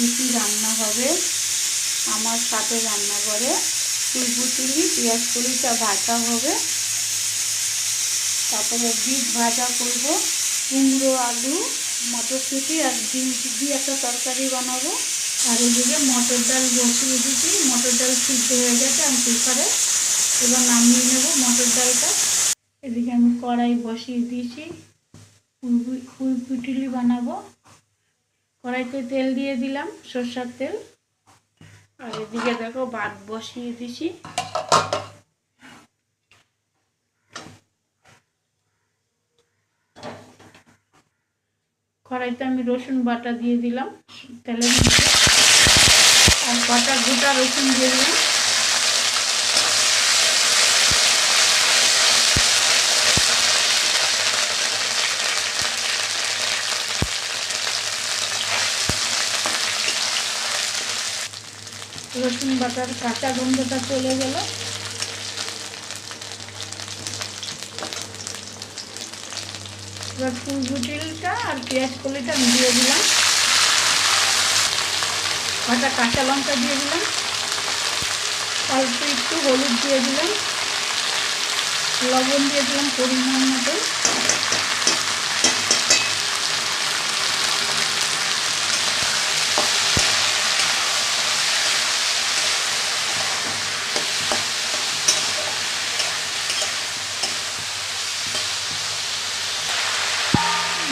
পিসি রান্না হবে? আমার সাথে রান্না করে ফুলপুতুলি পেঁয়াজ কলিটা ভাজা হবে। তারপরে বিট ভাজা করব, কুমড়ো, আলু, মটরশুঁটি আর ডিম দিয়ে একটা তরকারি বানাবো। আর এদিকে মটর ডাল বসিয়ে দিচ্ছি মটর ডাল সিদ্ধ হয়ে গেছে, আমি কুকারে এবার নামিয়ে নেব মটর ডালটা। এদিকে আমি কড়াই বসিয়ে দিয়েছি, ফুল পুটুলি বানাবো। কড়াইতে তেল দিয়ে দিলাম, সর্ষার তেল। আর এদিকে দেখো ভাত বসিয়ে দিছি। কড়াইতে আমি রসুন বাটা দিয়ে দিলাম, তেলের মধ্যে। আর বাটা গোটা রসুন দিয়ে দিলাম। রসুন বাটার, কাঁচা গন্ধটা চলে গেল। এবার ফুলগুটিলটা আর পেঁয়াজ কলিটা দিয়ে দিলাম। কটা কাঁচা লঙ্কা দিয়ে দিলাম। অল্প একটু হলুদ দিয়ে দিলাম। লবণ দিয়ে দিলাম পরিমাণ মতো।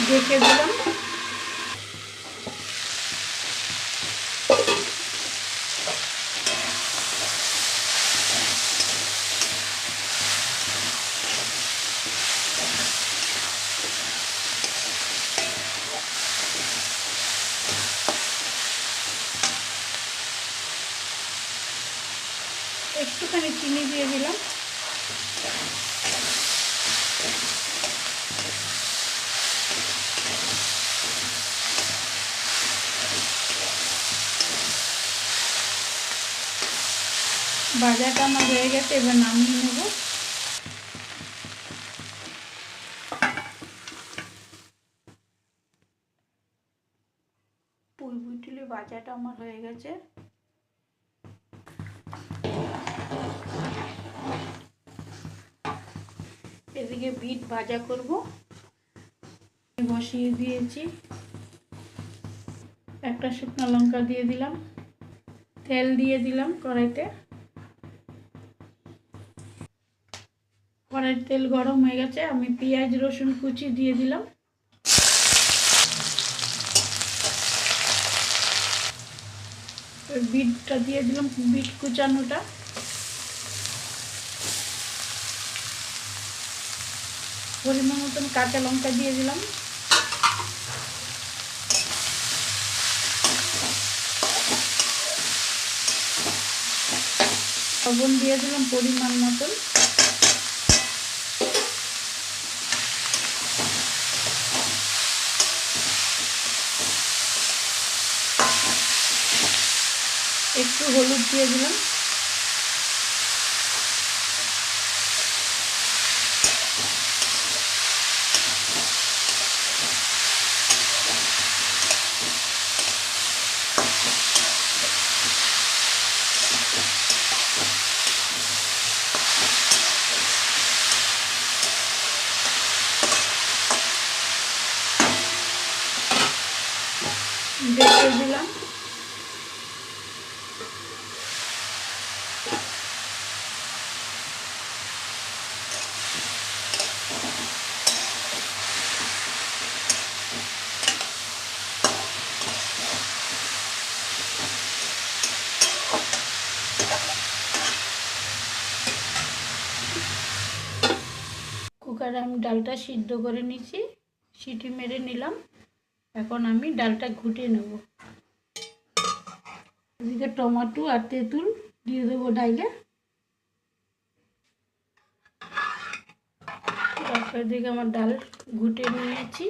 ঢেকে দিলাম। একটুখানি চিনি দিয়ে দিলাম। ভাজাটা আমার হয়ে গেছে, এবার নামিয়ে নেব। পুলপুটুলি ভাজাটা আমার হয়ে গেছে। এদিকে বিট ভাজা করব। বসিয়ে দিয়েছি। একটা শুকনো লঙ্কা দিয়ে দিলাম। তেল দিয়ে দিলাম কড়াইতে। কড়াইয়ের তেল গরম হয়ে গেছে, আমি পেঁয়াজ, রসুন কুচি দিয়ে দিলাম। বিটটা দিয়ে দিলাম, বিট কুচানোটা। পরিমাণ মতন কাঁচা লঙ্কা দিয়ে দিলাম। লবণ দিয়ে দিলাম পরিমাণ মতন। একটু হলুদ দিয়ে দিলাম। ঢেকে দিলাম। কুকারে আমি ডালটা সিদ্ধ করে নিচ্ছি সিটি মেরে নিলাম। এখন আমি ডালটা ঘুটিয়ে নেব। এদিকে টমেটো আর তেঁতুল দিয়ে দেবো ডাইলে। তারপর দিকে আমার ডাল ঘুটিয়ে নিয়েছি।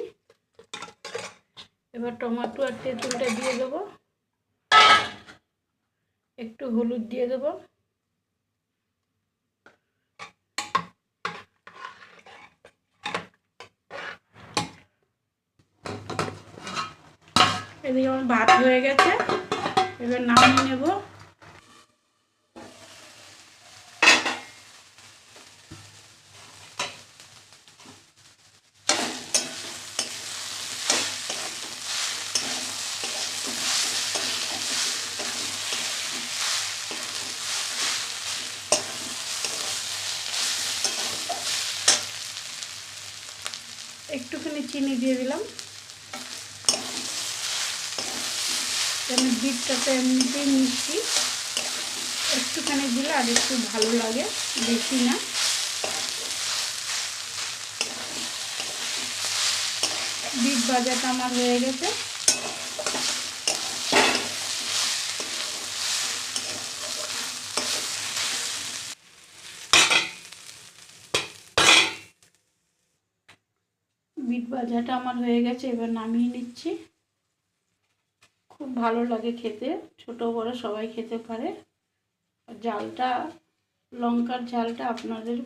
এবার টমেটো আর তেঁতুলটা দিয়ে দেবো। একটু হলুদ দিয়ে দেবো। এদিকে আমার ভাত হয়ে গেছে। এবার নামিয়ে নেব। একটুখানি চিনি দিয়ে দিলাম। কেন বিটটা তো এমনিতেই মিষ্টি একটুখানি দিলে আর একটু ভালো লাগে, বেশি না। বিট ভাজাটা আমার হয়ে গেছে। বিট ভাজাটা আমার হয়ে গেছে, এবার নামিয়ে নিচ্ছি। ভালো লাগে খেতে। ছোট বড় সবাই খেতে পারে। জালটা, লঙ্কার ঝালটা আপনাদের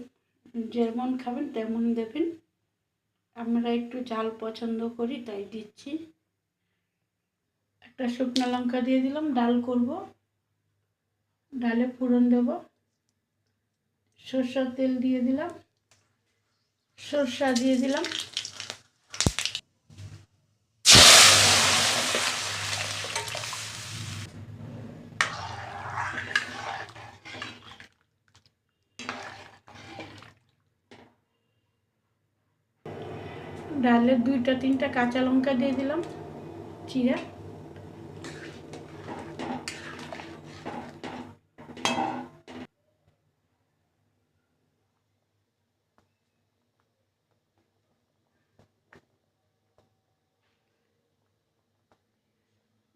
যেমন খাবেন তেমন দেবেন। আমরা একটু ঝাল পছন্দ করি, তাই দিচ্ছি। একটা শুকনো লঙ্কা দিয়ে দিলাম, ডাল করব। ডালে ফোড়ন দেব। সরষার তেল দিয়ে দিলাম। সরষা দিয়ে দিলাম। ডালের দুইটা, তিনটা কাঁচা লঙ্কা দিয়ে দিলাম চিরা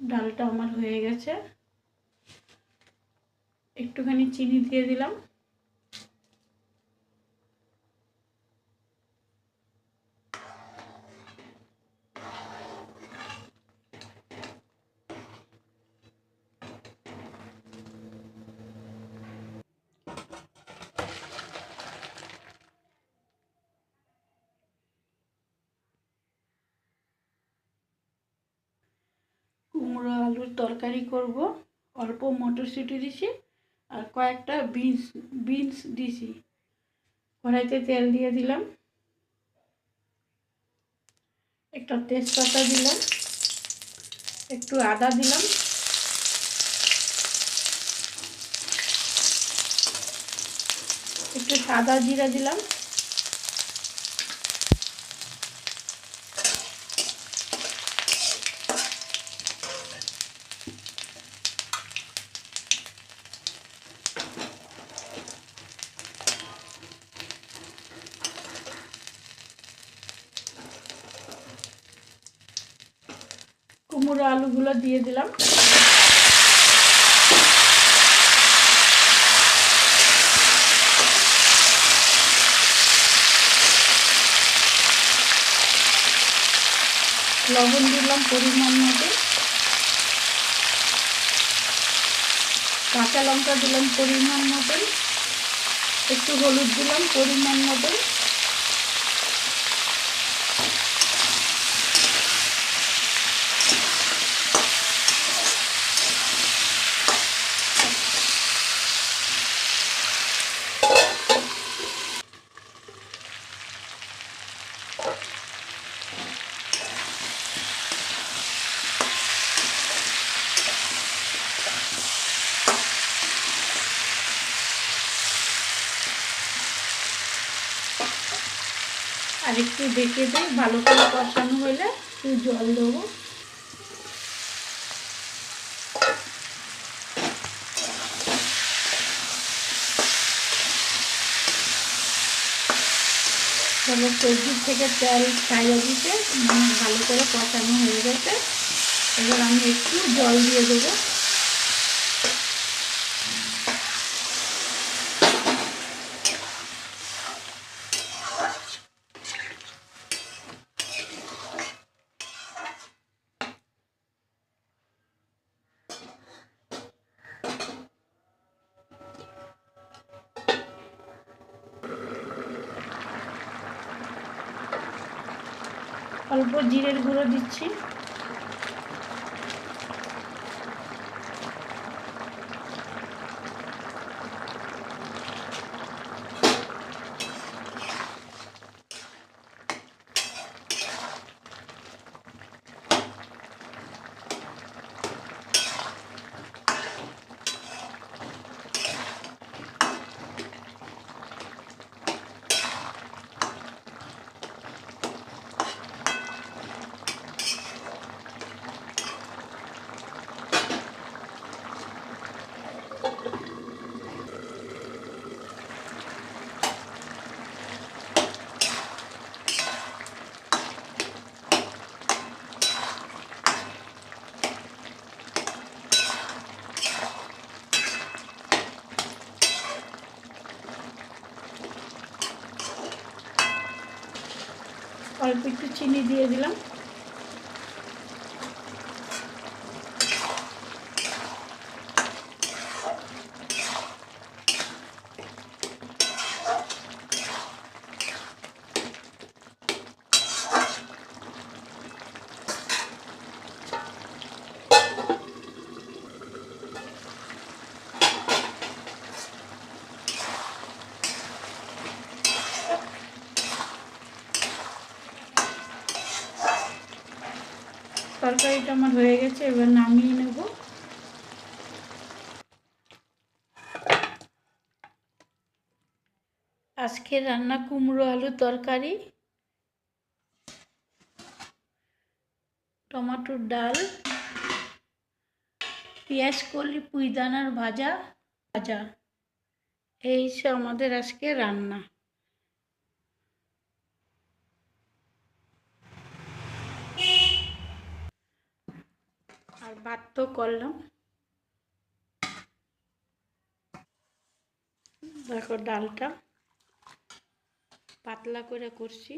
ডালটা আমার হয়ে গেছে। একটুখানি চিনি দিয়ে দিলাম কুমড়ো আলুর তরকারি করব। অল্প মটরশুঁটি দিছি আর কয়েকটা বিনস বিনস দিছি। কড়াইতে তেল দিয়ে দিলাম। একটা তেজপাতা দিলাম। একটু আদা দিলাম। একটু সাদা জিরা দিলাম। কুমড়ো আলুগুলো দিয়ে দিলাম। লবণ দিলাম পরিমাণ মতো। কাঁচা লঙ্কা দিলাম পরিমাণ মতন একটু হলুদ দিলাম পরিমাণ মতন আর একটু ডেকে দিই, ভালো করে কষানো হলে একটু জল দেবো। তাহলে সবজি থেকে তেল ছাইয়া দিতে, ভালো করে কষানো হয়ে গেছে। এবার আমি একটু জল দিয়ে দেবো। অল্প জিরের গুঁড়ো দিচ্ছি। অল্প একটু চিনি দিয়ে দিলাম। তরকারিটা আমার হয়ে গেছে, এবার নামিয়ে নেব। আজকে রান্না কুমড়ো আলু তরকারি, টমাটোর ডাল, পেঁয়াজ কলি পুঁইদানার ভাজা ভাজা। এই আমাদের আজকে রান্না। আর ভাত তো করলাম। দেখো ডালটা পাতলা করে করছি।